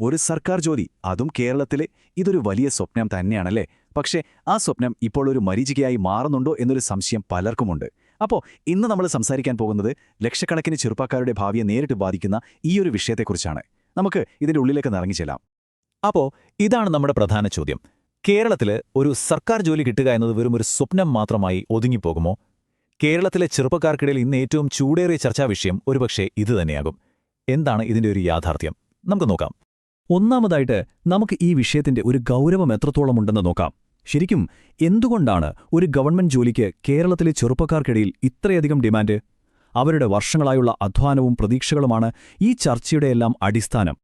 ഒരു സർക്കാർ ജോലി അതും കേരളത്തിലെ ഇതൊരു വലിയ സ്വപ്നം തന്നെയാണല്ലേ? പക്ഷേ ആ സ്വപ്നം ഇപ്പോൾ ഒരു മരീചികയായി മാറുന്നുണ്ടോ എന്നൊരു സംശയം പലർക്കുമുണ്ട്. അപ്പോൾ ഇന്ന് നമ്മൾ സംസാരിക്കാൻ പോകുന്നത് ലക്ഷക്കണക്കിന് ചെറുപ്പക്കാരുടെ ഭാവിയെ നേരിട്ട് ബാധിക്കുന്ന ഈ ഒരു വിഷയത്തെക്കുറിച്ചാണ്. നമുക്ക് ഇതിന്റെ ഉള്ളിലേക്ക് നിറങ്ങി ചെല്ലാം. അപ്പോൾ ഇതാണ് നമ്മുടെ പ്രധാന ചോദ്യം. കേരളത്തിൽ ഒരു സർക്കാർ ജോലി കിട്ടുക എന്നത് വെറും ഒരു സ്വപ്നം മാത്രമായി ഒതുങ്ങിപ്പോകുമോ? കേരളത്തിലെ ചെറുപ്പക്കാർക്കിടയിൽ ഇന്ന് ഏറ്റവും ചൂടേറിയ ചർച്ചാ വിഷയം ഒരുപക്ഷെ ഇതുതന്നെയാകും എന്താണ് ഇതിന്റെ ഒരു യാഥാർത്ഥ്യം? നമുക്ക് നോക്കാം. ഒന്നാമതായിട്ട് നമുക്ക് ഈ വിഷയത്തിന്റെ ഒരു ഗൗരവം എത്രത്തോളമുണ്ടെന്ന് നോക്കാം. ശരിക്കും എന്തുകൊണ്ടാണ് ഒരു ഗവൺമെന്റ് ജോലിക്ക് കേരളത്തിലെ ചെറുപ്പക്കാർക്കിടയിൽ ഇത്രയധികം ഡിമാൻഡ്? അവരുടെ വർഷങ്ങളായുള്ള അധ്വാനവും പ്രതീക്ഷകളുമാണ് ഈ ചർച്ചയുടെയെല്ലാം അടിസ്ഥാനം.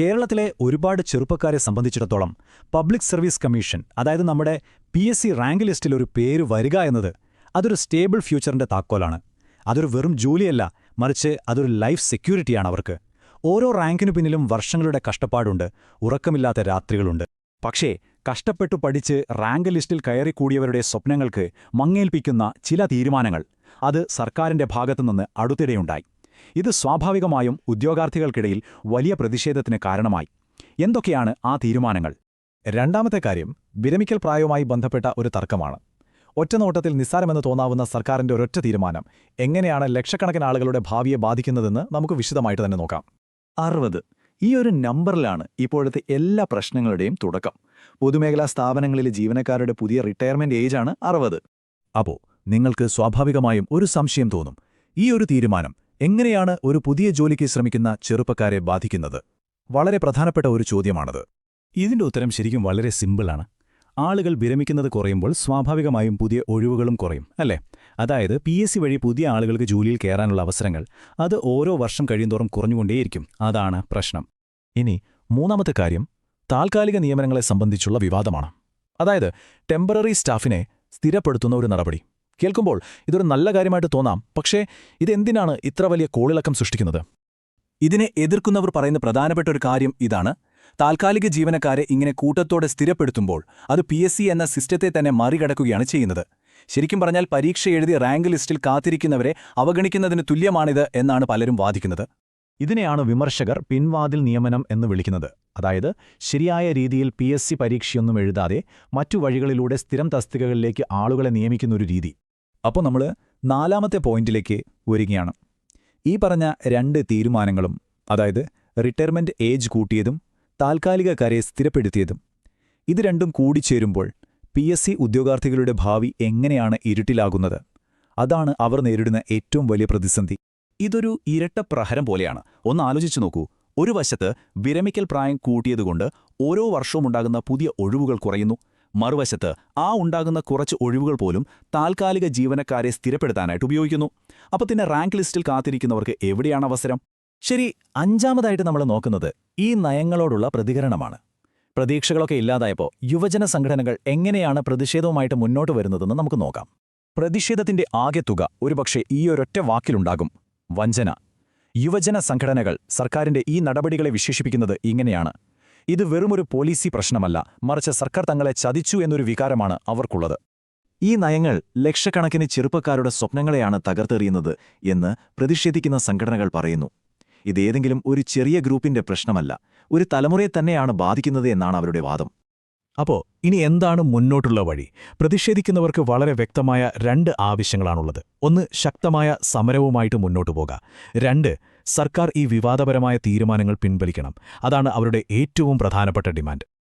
കേരളത്തിലെ ഒരുപാട് ചെറുപ്പക്കാരെ സംബന്ധിച്ചിടത്തോളം പബ്ലിക് സർവീസ് കമ്മീഷൻ അതായത് നമ്മുടെ പി എസ് സി റാങ്ക് ലിസ്റ്റിൽ ഒരു പേര് വരിക എന്നത് അതൊരു സ്റ്റേബിൾ ഫ്യൂച്ചറിന്റെ താക്കോലാണ്. അതൊരു വെറും ജോലിയല്ല മറിച്ച് അതൊരു ലൈഫ് സെക്യൂരിറ്റിയാണ് അവർക്ക്. ഓരോ റാങ്കിനു പിന്നിലും വർഷങ്ങളുടെ കഷ്ടപ്പാടുണ്ട് ഉറക്കമില്ലാത്ത രാത്രികളുണ്ട്. പക്ഷേ കഷ്ടപ്പെട്ടു പഠിച്ച് റാങ്ക് ലിസ്റ്റിൽ കയറിക്കൂടിയവരുടെ സ്വപ്നങ്ങൾക്ക് മങ്ങേൽപ്പിക്കുന്ന ചില തീരുമാനങ്ങൾ അത് സർക്കാരിന്റെ ഭാഗത്തുനിന്ന് അടുത്തിടെയുണ്ടായി. ഇത് സ്വാഭാവികമായും ഉദ്യോഗാർത്ഥികൾക്കിടയിൽ വലിയ പ്രതിഷേധത്തിന് കാരണമായി. എന്തൊക്കെയാണ് ആ തീരുമാനങ്ങൾ? രണ്ടാമത്തെ കാര്യം വിരമിക്കൽ പ്രായവുമായി ബന്ധപ്പെട്ട ഒരു തർക്കമാണ്. ഒറ്റനോട്ടത്തിൽ നിസ്സാരമെന്ന് തോന്നാവുന്ന സർക്കാരിന്റെ ഒരൊറ്റ തീരുമാനം എങ്ങനെയാണ് ലക്ഷക്കണക്കിന് ആളുകളുടെ ഭാവിയെ ബാധിക്കുന്നതെന്ന് നമുക്ക് വിശദമായിട്ട് തന്നെ നോക്കാം. അറുപത്. ഈ ഒരു നമ്പറിലാണ് ഇപ്പോഴത്തെ എല്ലാ പ്രശ്നങ്ങളുടെയും തുടക്കം. പൊതുമേഖലാ സ്ഥാപനങ്ങളിലെ ജീവനക്കാരുടെ പുതിയ റിട്ടയർമെന്റ് ഏജാണ് അറുപത്. അപ്പോൾ നിങ്ങൾക്ക് സ്വാഭാവികമായും ഒരു സംശയം തോന്നും. ഈ ഒരു തീരുമാനം എങ്ങനെയാണ് ഒരു പുതിയ ജോലിക്ക് ശ്രമിക്കുന്ന ചെറുപ്പക്കാരെ ബാധിക്കുന്നത്? വളരെ പ്രധാനപ്പെട്ട ഒരു ചോദ്യമാണത്. ഇതിന്റെ ഉത്തരം ശരിക്കും വളരെ സിമ്പിളാണ് ആളുകൾ വിരമിക്കുന്നത് കുറയുമ്പോൾ സ്വാഭാവികമായും പുതിയ ഒഴിവുകളും കുറയും അല്ലേ? അതായത് പി എസ് സി വഴി പുതിയ ആളുകൾക്ക് ജോലിയിൽ കയറാനുള്ള അവസരങ്ങൾ അത് ഓരോ വർഷം കഴിയുന്തോറും കുറഞ്ഞുകൊണ്ടേയിരിക്കും. അതാണ് പ്രശ്നം. ഇനി മൂന്നാമത്തെ കാര്യം താൽക്കാലിക നിയമനങ്ങളെ സംബന്ധിച്ചുള്ള വിവാദമാണ്. അതായത് ടെമ്പററി സ്റ്റാഫിനെ സ്ഥിരപ്പെടുത്തുന്ന ഒരു നടപടി. കേൾക്കുമ്പോൾ ഇതൊരു നല്ല കാര്യമായിട്ട് തോന്നാം പക്ഷേ ഇതെന്തിനാണ് ഇത്ര വലിയ കോളിളക്കം സൃഷ്ടിക്കുന്നത്? ഇതിനെ എതിർക്കുന്നവർ പറയുന്ന പ്രധാനപ്പെട്ട ഒരു കാര്യം ഇതാണ്. താൽക്കാലിക ജീവനക്കാരെ ഇങ്ങനെ കൂട്ടത്തോടെ സ്ഥിരപ്പെടുത്തുമ്പോൾ അത് പി എന്ന സിസ്റ്റത്തെ തന്നെ മറികടക്കുകയാണ് ചെയ്യുന്നത്. ശരിക്കും പറഞ്ഞാൽ പരീക്ഷ എഴുതി റാങ്ക് ലിസ്റ്റിൽ കാത്തിരിക്കുന്നവരെ അവഗണിക്കുന്നതിന് തുല്യമാണിത് എന്നാണ് പലരും വാദിക്കുന്നത്. ഇതിനെയാണ് വിമർശകർ പിൻവാതിൽ നിയമനം എന്ന് വിളിക്കുന്നത്. അതായത് ശരിയായ രീതിയിൽ പി എസ് സി പരീക്ഷയൊന്നും എഴുതാതെ മറ്റു വഴികളിലൂടെ സ്ഥിരം തസ്തികകളിലേക്ക് ആളുകളെ നിയമിക്കുന്നൊരു രീതി. അപ്പോൾ നമ്മൾ നാലാമത്തെ പോയിന്റിലേക്ക് ഒരുങ്ങിയാണ് ഈ പറഞ്ഞ രണ്ട് തീരുമാനങ്ങളും അതായത് റിട്ടയർമെന്റ് ഏജ് കൂട്ടിയതും താൽക്കാലികക്കാരെ സ്ഥിരപ്പെടുത്തിയതും ഇത് രണ്ടും കൂടിച്ചേരുമ്പോൾ പി എസ് സി ഉദ്യോഗാർത്ഥികളുടെ ഭാവി എങ്ങനെയാണ് ഇരുട്ടിലാകുന്നത്? അതാണ് അവർ നേരിടുന്ന ഏറ്റവും വലിയ പ്രതിസന്ധി. ഇതൊരു ഇരട്ട പ്രഹരം പോലെയാണ്. ഒന്ന് ആലോചിച്ചു നോക്കൂ. ഒരു വശത്ത് വിരമിക്കൽ പ്രായം കൂട്ടിയതുകൊണ്ട് ഓരോ വർഷവും ഉണ്ടാകുന്ന പുതിയ ഒഴിവുകൾ കുറയുന്നു. മറുവശത്ത് ആ ഉണ്ടാകുന്ന കുറച്ച് ഒഴിവുകൾ പോലും താൽക്കാലിക ജീവനക്കാരെ സ്ഥിരപ്പെടുത്താനായിട്ട് ഉപയോഗിക്കുന്നു. അപ്പോൾ പിന്നെ റാങ്ക് ലിസ്റ്റിൽ കാത്തിരിക്കുന്നവർക്ക് എവിടെയാണ് അവസരം? ശരി അഞ്ചാമതായിട്ട് നമ്മൾ നോക്കുന്നത് ഈ നയങ്ങളോടുള്ള പ്രതികരണമാണ്. പ്രതീക്ഷകളൊക്കെ ഇല്ലാതായപ്പോൾ യുവജന സംഘടനകൾ എങ്ങനെയാണ് പ്രതിഷേധവുമായിട്ട് മുന്നോട്ട് വരുന്നതെന്ന് നമുക്ക് നോക്കാം. പ്രതിഷേധത്തിന്റെ ആകെ തുക ഒരുപക്ഷെ ഈ ഒരൊറ്റ വാക്കിലുണ്ടാകും. വഞ്ചന. യുവജന സംഘടനകൾ സർക്കാരിന്റെ ഈ നടപടികളെ വിശേഷിപ്പിക്കുന്നത് ഇങ്ങനെയാണ്. ഇത് വെറുമൊരു പോലീസി പ്രശ്നമല്ല മറിച്ച് സർക്കാർ തങ്ങളെ ചതിച്ചു എന്നൊരു വികാരമാണ് അവർക്കുള്ളത്. ഈ നയങ്ങൾ ലക്ഷക്കണക്കിന് ചെറുപ്പക്കാരുടെ സ്വപ്നങ്ങളെയാണ് തകർത്തെറിയുന്നത് എന്ന് പ്രതിഷേധിക്കുന്ന സംഘടനകൾ പറയുന്നു. ഇതേതെങ്കിലും ഒരു ചെറിയ ഗ്രൂപ്പിന്റെ പ്രശ്നമല്ല ഒരു തലമുറയെ തന്നെയാണ് ബാധിക്കുന്നത് എന്നാണ് അവരുടെ വാദം. അപ്പോൾ ഇനി എന്താണ് മുന്നോട്ടുള്ള വഴി? പ്രതിഷേധിക്കുന്നവർക്ക് വളരെ വ്യക്തമായ രണ്ട് ആവശ്യങ്ങളാണുള്ളത്. ഒന്ന് ശക്തമായ സമരവുമായിട്ട് മുന്നോട്ടു പോകാം. രണ്ട് സർക്കാർ ഈ വിവാദപരമായ തീരുമാനങ്ങൾ പിൻവലിക്കണം. അതാണ് അവരുടെ ഏറ്റവും പ്രധാനപ്പെട്ട ഡിമാൻഡ്.